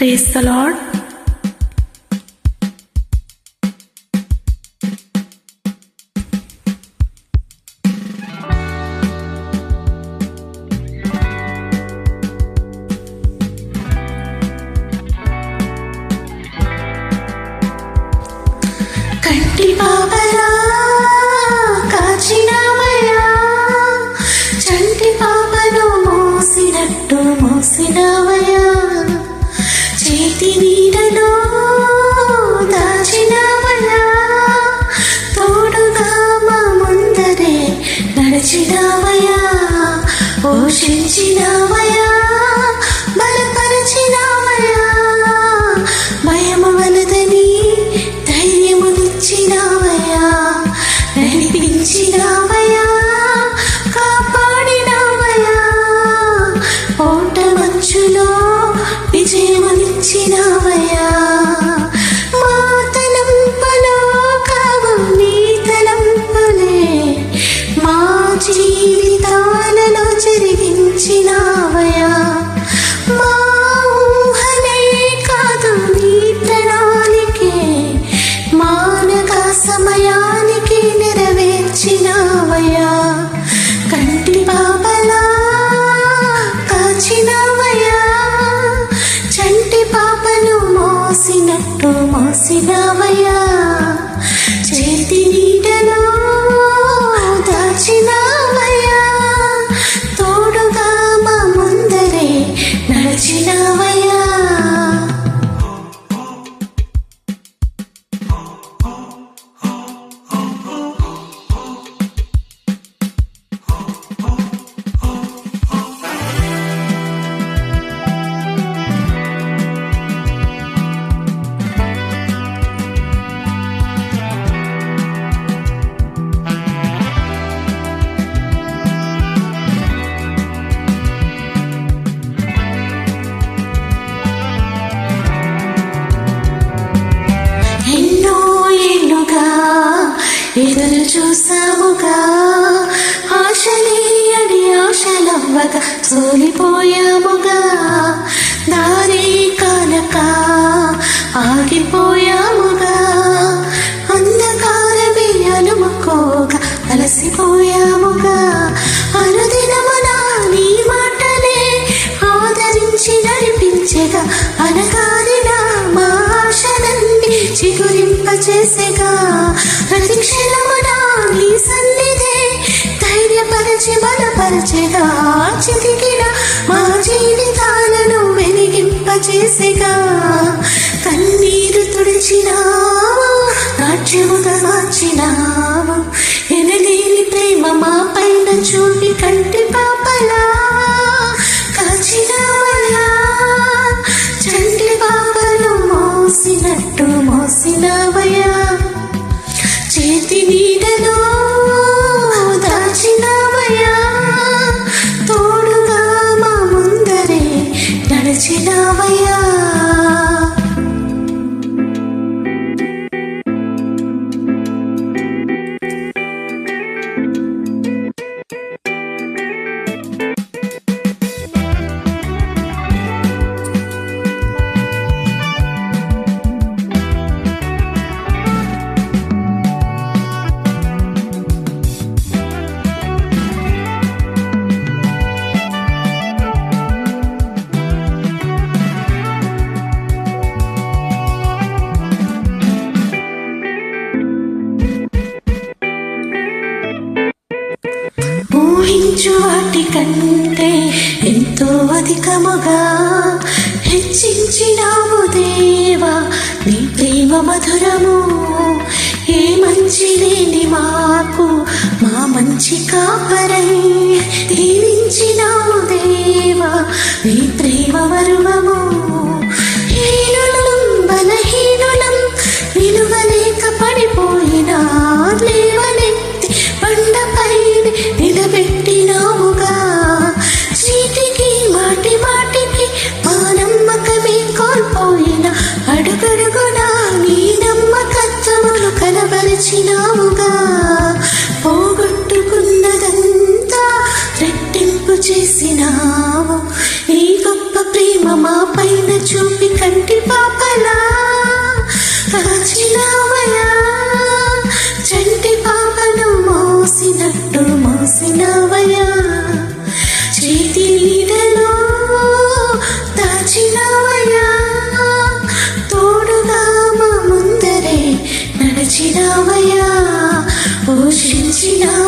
Praise the lord కంటి పాపలా కాచినావయ్యా చంటి పాపను మోసినట్టు పోషించినావయ్యా బలపరచినావయ్యా భయము వలదని ధైర్యమునిచ్చినావయ్యా నడిపించినావయ్యా కాపాడినావయ్యా ఓట మంచులో విజయమునిచ్చినావయ్యా జరిగించినావయ్యా మా ఊహలే కాదు నీ ప్రణాళికే మానక సమయానికి నెరవేర్చినావయ్యా. కంటి పాపలా కాచినావయ్యా. చంటి పాపను మోసినట్టు మోసినావయ్యా. చేతి ఆశలవ్వగా సోలిపోయాముగా దారి కనక ఆగిపోయాముగా అంధకారమే అనుముకోగా అలసిపోయాముగా అనుదినమున నీ మాటలే ఆదరించి నడిపించగా అనగారిన మా ఆశలన్నీ చిగురింపచేసేగా ప్రతి క్షణమున నీ సన్నిధే ధైర్యపరచి బలపరచెగా చితికిన మా జీవితాలను వెలిగింపచేసేగా. కన్నీరు తుడిచినావు నాట్యముగా మార్చినావు. ఎనలేని ప్రేమ మా పైన చూపి కంటి పాపలా కాచినావయ్యా. చంటి పాపను మోసినట్టు మోసినావయ్యా. చేతి నీడలో ఊహించు వాటి కంటే ఎంతో అధికముగా హెచ్చించినావు దేవా నీ ప్రేమ మధురము. ఏ మంచి లేని మాకు మా మంచి కాపరై దీవించినావు దేవా నీ ప్రేమ వరువము హీనులం బలహీనులం విలువలేక పడిపోయినా లేవనెత్తి పండపై కనబరిచినావుగా పోగొట్టుకున్నదంతా రెట్టింపు చేసినావు. ఈ గొప్ప ప్రేమ మా పైన చూపి కంటి పాపలా కాచినావయా చంటి పాపను మోసినట్టు మోసినావు. Sinai.